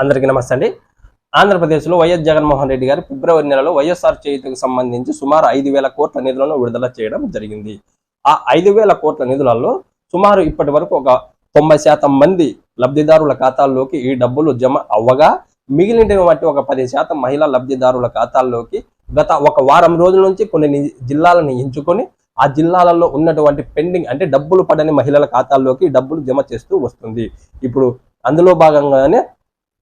అందరికీ నమస్తే అండి. ఆంధ్రప్రదేశ్లో వైఎస్ జగన్మోహన్ రెడ్డి గారు ఫిబ్రవరి నెలలో వైఎస్ఆర్ చేయుతకు సంబంధించి సుమారు ఐదు వేల కోట్ల నిధులను విడుదల చేయడం జరిగింది. ఆ ఐదు వేల కోట్ల నిధులలో సుమారు ఇప్పటి వరకు ఒక తొంభై శాతం మంది లబ్ధిదారుల ఖాతాల్లోకి ఈ డబ్బులు జమ అవ్వగా మిగిలిన ఒక పది శాతం మహిళా లబ్ధిదారుల ఖాతాల్లోకి గత ఒక వారం రోజుల నుంచి కొన్ని జిల్లాలను ఎంచుకొని ఆ జిల్లాలలో ఉన్నటువంటి పెండింగ్ అంటే డబ్బులు పడని మహిళల ఖాతాల్లోకి డబ్బులు జమ చేస్తూ వస్తుంది. ఇప్పుడు అందులో భాగంగానే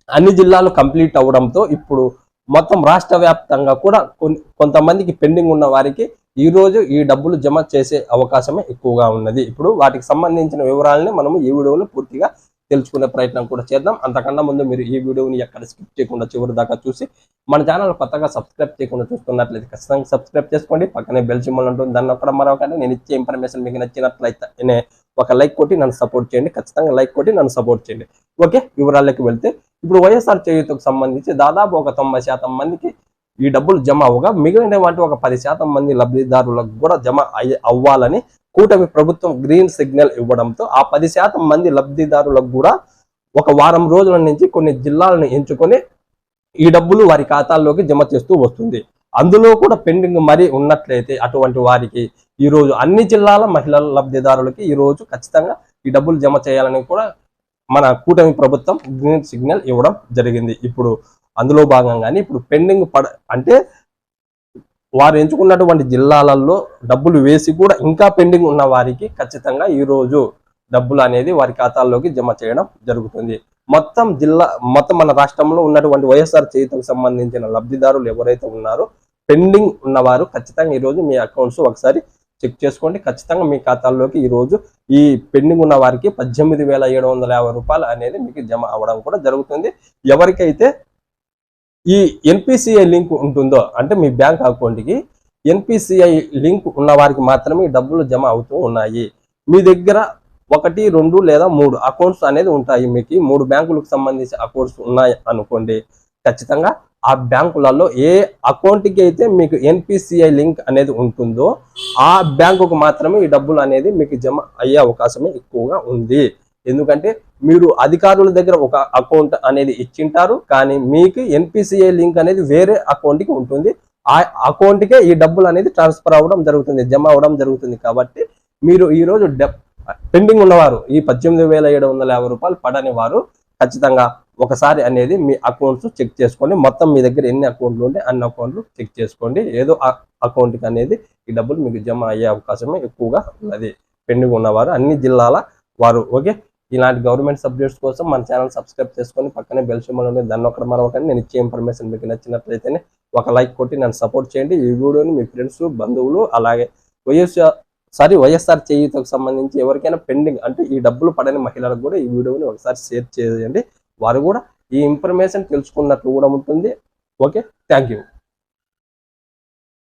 అన్ని జిల్లాలు కంప్లీట్ అవడంతో ఇప్పుడు మొత్తం రాష్ట్ర వ్యాప్తంగా కూడా కొన్ని కొంతమందికి పెండింగ్ ఉన్న వారికి ఈ రోజు ఈ డబ్బులు జమ చేసే అవకాశమే ఎక్కువగా ఉన్నది. ఇప్పుడు వాటికి సంబంధించిన వివరాలని మనము ఈ వీడియోలో పూర్తిగా తెలుసుకునే ప్రయత్నం కూడా చేద్దాం. అంతకన్నా ముందు మీరు ఈ వీడియోని ఎక్కడ స్కిప్ చేయకుండా చివరి దాకా చూసి మన ఛానల్ కొత్తగా సబ్స్క్రైబ్ చేయకుండా చూస్తున్నట్లయితే ఖచ్చితంగా సబ్స్క్రైబ్ చేసుకోండి. పక్కనే బెల్ సింబల్ ఉంటుంది. దాన్ని ఒక్కడ మరొకటి. నేను ఇచ్చే ఇన్ఫర్మేషన్ మీకు నచ్చినట్లయితే ఒక లైక్ కొట్టి నన్ను సపోర్ట్ చేయండి. ఖచ్చితంగా లైక్ కొట్టి నన్ను సపోర్ట్ చేయండి. ఓకే? వివరాల్లోకి వెళ్తే ఇప్పుడు వైఎస్ఆర్ చేయూతకు సంబంధించి దాదాపు ఒక తొంభై శాతం మందికి ఈ డబ్బులు జమ అవ్వగా మిగిలిన వాటి ఒక పది శాతం మంది లబ్ధిదారులకు కూడా జమ అవ్వాలని కూటమి ప్రభుత్వం గ్రీన్ సిగ్నల్ ఇవ్వడంతో ఆ పది శాతం మంది లబ్ధిదారులకు కూడా ఒక వారం రోజుల నుంచి కొన్ని జిల్లాలను ఎంచుకొని ఈ డబ్బులు వారి ఖాతాల్లోకి జమ చేస్తూ వస్తుంది. అందులో కూడా పెండింగ్ మరీ ఉన్నట్లయితే అటువంటి వారికి ఈ రోజు అన్ని జిల్లాల మహిళల లబ్ధిదారులకి ఈ రోజు ఖచ్చితంగా ఈ డబ్బులు జమ చేయాలని కూడా మన కూటమి ప్రభుత్వం గ్రీన్ సిగ్నల్ ఇవ్వడం జరిగింది. ఇప్పుడు అందులో భాగంగానే ఇప్పుడు పెండింగ్ పడ అంటే వారు ఎంచుకున్నటువంటి జిల్లాలలో డబ్బులు వేసి కూడా ఇంకా పెండింగ్ ఉన్న వారికి ఖచ్చితంగా ఈ రోజు డబ్బులు అనేది వారి ఖాతాల్లోకి జమ చేయడం జరుగుతుంది. మొత్తం జిల్లా మొత్తం మన రాష్ట్రంలో ఉన్నటువంటి వైఎస్ఆర్ చేతికి సంబంధించిన లబ్ధిదారులు ఎవరైతే ఉన్నారో పెండింగ్ ఉన్నవారు ఖచ్చితంగా ఈరోజు మీ అకౌంట్స్ ఒకసారి చెక్ చేసుకోండి. ఖచ్చితంగా మీ ఖాతాల్లోకి ఈ రోజు ఈ పెండింగ్ ఉన్న వారికి పద్దెనిమిది వేల ఏడు వందల యాభై రూపాయలు అనేది మీకు జమ అవ్వడం కూడా జరుగుతుంది. ఎవరికైతే ఈ ఎన్పిసిఐ లింక్ ఉంటుందో అంటే మీ బ్యాంక్ అకౌంట్కి ఎన్పిసిఐ లింక్ ఉన్న వారికి మాత్రమే డబ్బులు జమ అవుతూ ఉన్నాయి. మీ దగ్గర ఒకటి రెండు లేదా మూడు అకౌంట్స్ అనేది ఉంటాయి. మీకు మూడు బ్యాంకులకు సంబంధించి అకౌంట్స్ ఉన్నాయి అనుకోండి. ఖచ్చితంగా ఆ బ్యాంకులలో ఏ అకౌంట్కి అయితే మీకు ఎన్పిసిఐ లింక్ అనేది ఉంటుందో ఆ బ్యాంకుకు మాత్రమే ఈ డబ్బులు అనేది మీకు జమ అయ్యే అవకాశమే ఎక్కువగా ఉంది. ఎందుకంటే మీరు అధికారుల దగ్గర ఒక అకౌంట్ అనేది ఇచ్చింటారు కానీ మీకు ఎన్పిసిఐ లింక్ అనేది వేరే అకౌంట్కి ఉంటుంది. ఆ అకౌంట్కే ఈ డబ్బులు అనేది ట్రాన్స్ఫర్ అవ్వడం జరుగుతుంది జమ అవ్వడం జరుగుతుంది కాబట్టి మీరు ఈ రోజు పెండింగ్ ఉన్నవారు ఈ పద్దెనిమిది వేల ఏడు వందల యాభై రూపాయలు పడని వారు ఖచ్చితంగా ఒకసారి అనేది మీ అకౌంట్స్ చెక్ చేసుకోండి. మొత్తం మీ దగ్గర ఎన్ని అకౌంట్లు ఉంటే అన్ని అకౌంట్లు చెక్ చేసుకోండి. ఏదో అకౌంట్కి అనేది ఈ డబ్బులు మీకు జమ అయ్యే అవకాశమే ఎక్కువగా ఉన్నది పెండింగ్ ఉన్నవారు అన్ని జిల్లాల వారు. ఓకే? ఇలాంటి గవర్నమెంట్ సబ్జెక్ట్స్ కోసం మన ఛానల్ సబ్స్క్రైబ్ చేసుకొని పక్కనే బెల్ సింబల్ ఉండే దాన్ని ఒకటి మరొకటి నేను ఇచ్చే ఇన్ఫర్మేషన్ మీకు నచ్చినట్లయితేనే ఒక లైక్ కొట్టి నన్ను సపోర్ట్ చేయండి. ఈ వీడియోని మీ ఫ్రెండ్స్ బంధువులు అలాగే వైఎస్ఆర్ సారీ వైఎస్ఆర్ చేయూతకు సంబంధించి ఎవరికైనా పెండింగ్ అంటే ఈ డబ్బులు పడని మహిళలకు కూడా ఈ వీడియోని ఒకసారి షేర్ చేయండి. వారు కూడా ఈ ఇన్ఫర్మేషన్ తెలుసుకున్నట్లు కూడా ఉంటుంది. Okay thank you